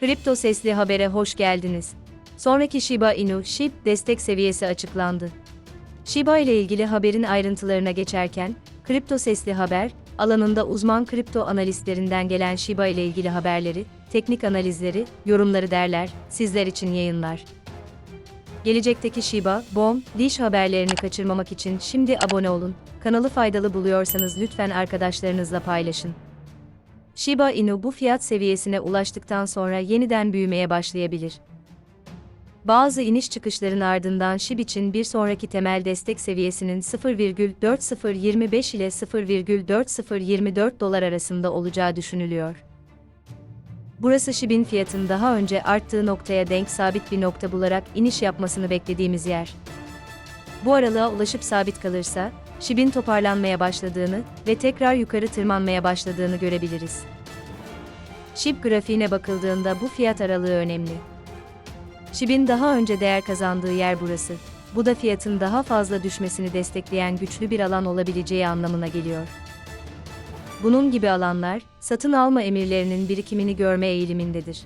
Kripto Sesli Haber'e hoş geldiniz. Sonraki Shiba Inu SHIB destek seviyesi açıklandı. Shiba ile ilgili haberin ayrıntılarına geçerken, Kripto Sesli Haber, alanında uzman kripto analistlerinden gelen Shiba ile ilgili haberleri, teknik analizleri, yorumları derler, sizler için yayınlar. Gelecekteki Shiba, BOM, Dish haberlerini kaçırmamak için şimdi abone olun. Kanalı faydalı buluyorsanız lütfen arkadaşlarınızla paylaşın. Shiba Inu bu fiyat seviyesine ulaştıktan sonra yeniden büyümeye başlayabilir. Bazı iniş çıkışların ardından SHIB için bir sonraki temel destek seviyesinin 0,4025 ile 0,4024 dolar arasında olacağı düşünülüyor. Burası SHIB'in fiyatın daha önce arttığı noktaya denk sabit bir nokta bularak iniş yapmasını beklediğimiz yer. Bu aralığa ulaşıp sabit kalırsa, SHIB'in toparlanmaya başladığını ve tekrar yukarı tırmanmaya başladığını görebiliriz. SHIB grafiğine bakıldığında bu fiyat aralığı önemli. SHIB'in daha önce değer kazandığı yer burası. Bu da fiyatın daha fazla düşmesini destekleyen güçlü bir alan olabileceği anlamına geliyor. Bunun gibi alanlar, satın alma emirlerinin birikimini görme eğilimindedir.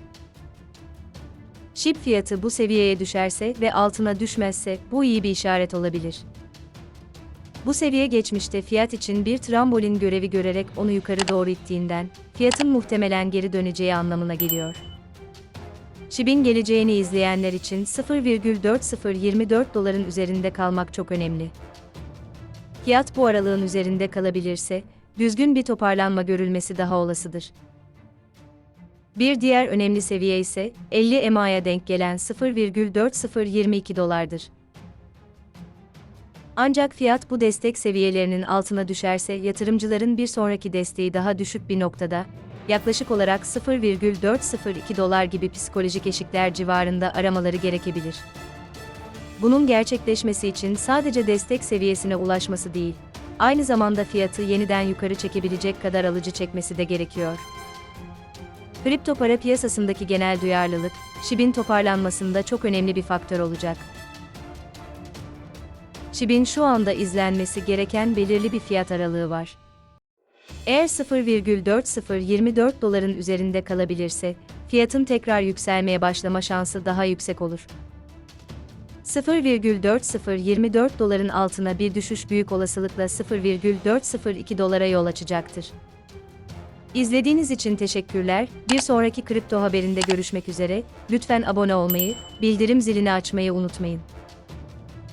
SHIB fiyatı bu seviyeye düşerse ve altına düşmezse bu iyi bir işaret olabilir. Bu seviye geçmişte fiyat için bir trambolin görevi görerek onu yukarı doğru ittiğinden, fiyatın muhtemelen geri döneceği anlamına geliyor. SHIB'in geleceğini izleyenler için 0,4024 doların üzerinde kalmak çok önemli. Fiyat bu aralığın üzerinde kalabilirse, düzgün bir toparlanma görülmesi daha olasıdır. Bir diğer önemli seviye ise 50 EMA'ya denk gelen 0,4022 dolardır. Ancak fiyat bu destek seviyelerinin altına düşerse yatırımcıların bir sonraki desteği daha düşük bir noktada, yaklaşık olarak 0,402 dolar gibi psikolojik eşikler civarında aramaları gerekebilir. Bunun gerçekleşmesi için sadece destek seviyesine ulaşması değil, aynı zamanda fiyatı yeniden yukarı çekebilecek kadar alıcı çekmesi de gerekiyor. Kripto para piyasasındaki genel duyarlılık, SHIB'in toparlanmasında çok önemli bir faktör olacak. SHIB'in şu anda izlenmesi gereken belirli bir fiyat aralığı var. Eğer 0,4024 doların üzerinde kalabilirse, fiyatın tekrar yükselmeye başlama şansı daha yüksek olur. 0,4024 doların altına bir düşüş büyük olasılıkla 0,402 dolara yol açacaktır. İzlediğiniz için teşekkürler. Bir sonraki kripto haberinde görüşmek üzere. Lütfen abone olmayı, bildirim zilini açmayı unutmayın.